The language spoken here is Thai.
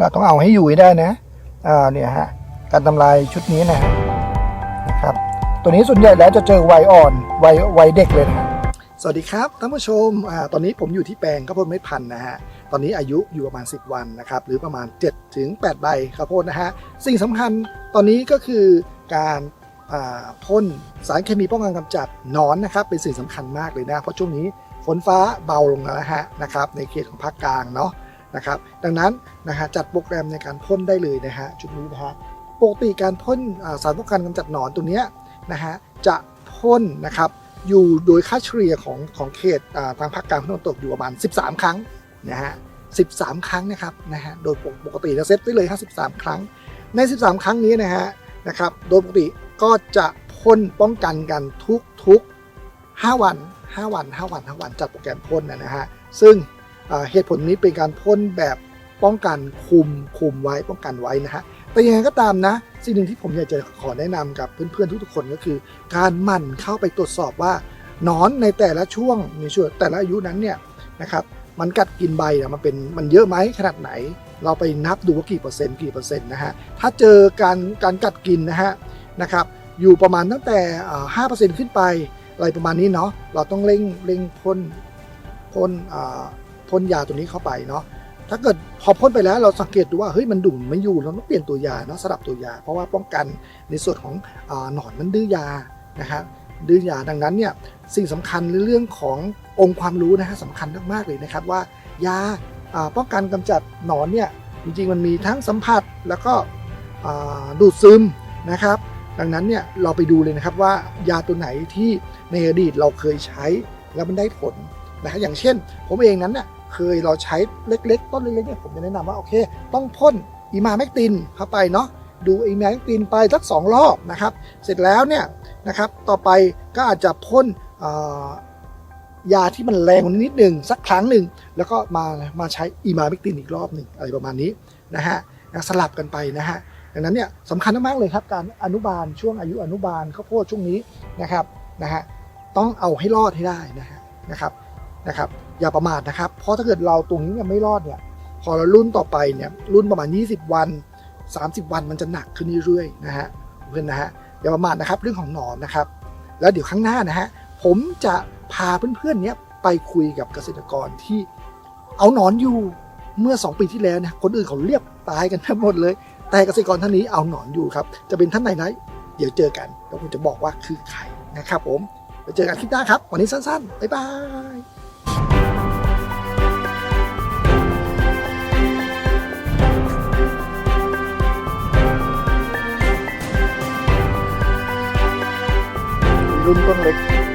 เราต้องเอาให้อยู่ให้ได้นะอ่าเนี่ยฮะการทำลายชุดนี้นะนะครับ ตัวนี้ส่วนใหญ่แล้วจะเจอวัยอ่อนวัยวัยเด็กเลยนะสวัสดีครับท่านผู้ชมอ่าตอนนี้ผมอยู่ที่แปลงข้าวโพดเม็ดพันธุ์นะฮะตอนนี้อายุอยู่ประมาณ 10 วันนะครับหรือประมาณ7ถึง8ใบข้าวโพดนะฮะสิ่งสำคัญตอนนี้ก็คือการพ่นสารเคมีป้องกันกำจัดนอนนะครับเป็นสิ่งสำคัญมากเลยนะเพราะช่วงนี้ฝนฟ้าเบาลงแล้วนะฮะนะครับในเขตของภาคกลางเนาะ นะครับดังนั้นนะฮะจัดโปรแกรมในการพ่นได้เลยนะฮะชุดนี้นะฮะปกติการพ่นสารป้องกันกำจัดหนอนตัวเนี้ยนะฮะจะพ่นนะครับอยู่โดยค่าเฉลี่ยของของเขตอ่าทางภาคกลางภาคตะวันตกอยู่ประมาณ 13 ครั้งนะฮะ13 ครั้งนะครับนะฮะโดยปกติจะเซตไว้เลย 53 ครั้ง ใน 13 ครั้งนี้นะฮะนะครับโดยปกติก็จะพ่นป้องกันกันทุกทุกๆ5วัน 5 วัน 5 วัน 5 วันจัดโปรแกรมพ่นนะฮะซึ่ง เหตุผลนี้เป็นการพ่นแบบป้องกันคุมคุมไว้ป้องกันไว้นะฮะแต่ยังไงก็ตามนะ สิ่งหนึ่งที่ผมอยากจะขอแนะนำกับเพื่อนๆทุกๆคนก็คือ การหมั่นเข้าไปตรวจสอบว่านอนในแต่ละช่วงในช่วงแต่ละอายุนั้นเนี่ยนะครับมันกัดกินใบมันเป็นมันเยอะไหมขนาดไหน เราไปนับดูว่ากี่เปอร์เซ็นต์กี่เปอร์เซ็นต์นะฮะถ้าเจอการการกัดกินนะฮะนะครับอยู่ประมาณตั้งแต่ห้าเปอร์เซ็นต์ขึ้นไปอะไรประมาณนี้เนาะเราต้องเร่งเร่งพ่นพ่นอ่า พ่นยาตัวนี้เข้าไปเนาะถ้าเกิดพอพ่นไปแล้วเราสังเกตดูว่าเฮ้ยมันดุ่มไม่อยู่เราต้องเปลี่ยนตัวยาเนาะสลับตัวยา เพราะว่าป้องกันในส่วนของอหนอนมันดื้อยานะฮะดื้อยาดังนั้นเนี่ยสิ่งสำคัญในเรื่องขององค์ความรู้นะฮะสำคัญมากๆเลยนะครับว่ายาป้องกันกำจัดหนอนเนี่ยจริงๆมันมีทั้งสัมผัสแล้วก็ดูดซึมนะครับดังนั้นเนี่ยเราไปดูเลยนะครับว่ายาตัวไหนที่ในอดีตเราเคยใช้แล้วมันได้ผล นะฮะอย่างเช่น ผมเองนั้นเนี่ยเคยเราใช้เล็กๆ ต้นเล็กๆเนี่ยผมจะแนะนำว่าโอเค ต้องพ่นอีมาแมกตินเข้าไปเนาะดูอีมาแมกตินไปสักสองรอบนะครับ เสร็จแล้วเนี่ยนะครับต่อไปก็อาจจะพ่นยาที่มันแรงกว่านิดหนึ่งสักครั้งหนึ่งแล้วก็มามาใช้อีมาแมกตินอีกรอบหนึ่งอะไรประมาณนี้นะฮะสลับกันไปนะฮะดังนั้นเนี่ยสำคัญมากเลยครับการอนุบาลช่วงอายุอนุบาลข้าวโพดช่วงนี้นะครับนะฮะต้องเอาให้รอดให้ได้นะฮะนะครับ นะครับอย่าประมาทนะครับ เพราะถ้าเกิดเราตรงนี้เนี่ยไม่รอดเนี่ยพอเรารุ่นต่อไปเนี่ยรุ่นประมาณ 20 วัน 30 วันมันจะหนักขึ้นเรื่อยๆนะฮะเพื่อนนะฮะอย่าประมาทนะครับเรื่องของหนอนนะครับ แล้วเดี๋ยวข้างหน้านะฮะผมจะพาเพื่อนๆเนี้ยไปคุยกับเกษตรกรที่เอาหนอนอยู่เมื่อ 2 ปีที่แล้วเนี่ยคนอื่นเขาเรียบตายกันทั้งหมดเลย แต่เกษตรกรท่านนี้เอาหนอนอยู่ครับ จะเป็นท่านไหนนะเดี๋ยวเจอกันแล้วผมจะบอกว่าคือใครนะครับผมไปเจอกันคลิปหน้าครับ วันนี้สั้นๆบ๊ายบาย รุ่นต้นเล็ก